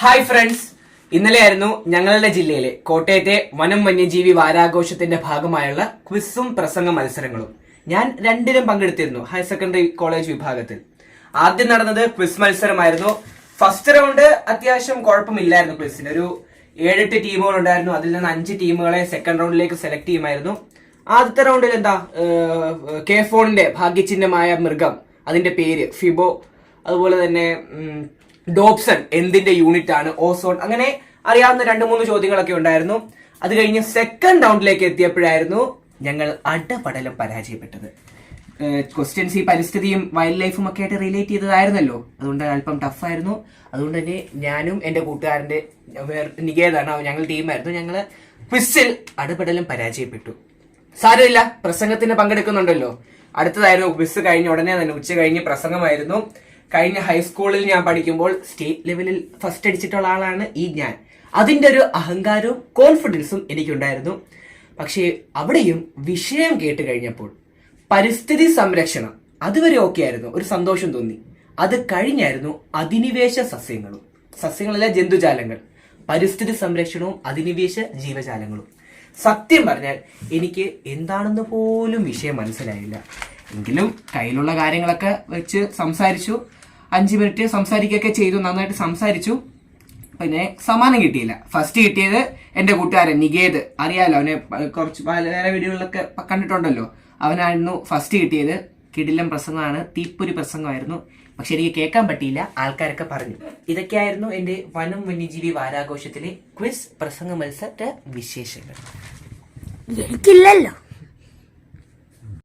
Hi friends ഇന്നലെയായിരുന്നു ഞങ്ങളുടെ ജില്ലയിലെ കോട്ടയത്തെ വനം വന്യജീവി വാരാഘോഷത്തിന്റെ ഭാഗമായുള്ള ക്വിസും പ്രസംഗ മത്സരങ്ങളും. ഞാൻ രണ്ടിലും പങ്കെടുത്തിരുന്നു ഹയർ സെക്കൻഡറി കോളേജ് വിഭാഗത്തിൽ. ആദ്യം നടന്നത് ക്വിസ് മത്സരമായിരുന്നു. ഫസ്റ്റ് റൗണ്ട് അത്യാവശ്യം കുഴപ്പമില്ലായിരുന്നു ക്വിസിന്. ഒരു ഏഴെട്ട് ടീമുകൾ ഉണ്ടായിരുന്നു അതിൽ നിന്ന് അഞ്ച് ടീമുകളെ സെക്കൻഡ് റൗണ്ടിലേക്ക് സെലക്ട് ചെയ്യുമായിരുന്നു. ആദ്യത്തെ റൗണ്ടിൽ എന്താ? കെ ഫോണിന്റെ ഭാഗ്യചിഹ്നമായ മൃഗം അതിന്റെ പേര് ഫിബോ. അതുപോലെ തന്നെ ഡോപ്സൺ എന്തിന്റെ യൂണിറ്റ് ആണ് ഓസോൺ? അങ്ങനെ അറിയാവുന്ന രണ്ട് മൂന്ന് ചോദ്യങ്ങളൊക്കെ ഉണ്ടായിരുന്നു. അത് കഴിഞ്ഞ് സെക്കൻഡ് റൗണ്ടിലേക്ക് എത്തിയപ്പോഴായിരുന്നു ഞങ്ങൾ അടപടലം പരാജയപ്പെട്ടത്. ക്വസ്റ്റ്യൻസ് ഈ പരിസ്ഥിതിയും വൈൽഡ് ലൈഫും ഒക്കെ ആയിട്ട് റിലേറ്റ് ചെയ്തതായിരുന്നല്ലോ. അതുകൊണ്ട് അല്പം ടഫായിരുന്നു അതുകൊണ്ട് തന്നെ ഞാനും എന്റെ കൂട്ടുകാരന്റെ വേറെ നികേതാണ് ഞങ്ങൾ ടീമായിരുന്നു. ഞങ്ങൾ ക്വിസിൽ അടപടലം പരാജയപ്പെട്ടു. സാരമില്ല പ്രസംഗത്തിന് പങ്കെടുക്കുന്നുണ്ടല്ലോ. അടുത്തതായിരുന്നു ക്വിസ് കഴിഞ്ഞ ഉടനെ തന്നെ ഉച്ച കഴിഞ്ഞ് പ്രസംഗമായിരുന്നു. കഴിഞ്ഞ ഹൈസ്കൂളിൽ ഞാൻ പഠിക്കുമ്പോൾ സ്റ്റേറ്റ് ലെവലിൽ ഫസ്റ്റ് അടിച്ചിട്ടുള്ള ആളാണ് ഈ ഞാൻ. അതിന്റെ ഒരു അഹങ്കാരവും കോൺഫിഡൻസും എനിക്കുണ്ടായിരുന്നു. പക്ഷേ അവിടെയും വിഷയം കേട്ട് കഴിഞ്ഞപ്പോൾ പരിസ്ഥിതി സംരക്ഷണം അതുവരെ ഓക്കെ ആയിരുന്നു. ഒരു സന്തോഷം തോന്നി. അത് കഴിഞ്ഞായിരുന്നു അധിനിവേശ സസ്യങ്ങളും. സസ്യങ്ങളല്ല ജന്തുജാലങ്ങൾ. പരിസ്ഥിതി സംരക്ഷണവും അധിനിവേശ ജീവജാലങ്ങളും. സത്യം പറഞ്ഞാൽ എനിക്ക് എന്താണെന്ന് പോലും വിഷയം മനസ്സിലായില്ല. എങ്കിലും കയ്യിലുള്ള കാര്യങ്ങളൊക്കെ വെച്ച് സംസാരിച്ചു. അഞ്ച് മിനിറ്റ് സംസാരിക്കുകയൊക്കെ ചെയ്തു. നന്നായിട്ട് സംസാരിച്ചു. പിന്നെ സമ്മാനം കിട്ടിയില്ല. ഫസ്റ്റ് കിട്ടിയത് എന്റെ കൂട്ടുകാരൻ നികേത്. അറിയാലോ അവനെ കുറച്ച് വേറെ വീഡിയോകളിലൊക്കെ കണ്ടിട്ടുണ്ടല്ലോ. അവനായിരുന്നു ഫസ്റ്റ് കിട്ടിയത്. കിടിലം പ്രസംഗമാണ്. തീപ്പൊരി പ്രസംഗമായിരുന്നു. പക്ഷെ എനിക്ക് കേൾക്കാൻ പറ്റിയില്ല. ആൾക്കാരൊക്കെ പറഞ്ഞു. ഇതൊക്കെയായിരുന്നു എന്റെ വനം വന്യജീവി വാരാഘോഷത്തിലെ ക്വിസ് പ്രസംഗ മത്സര വിശേഷങ്ങൾ. എനിക്കില്ലല്ലോ.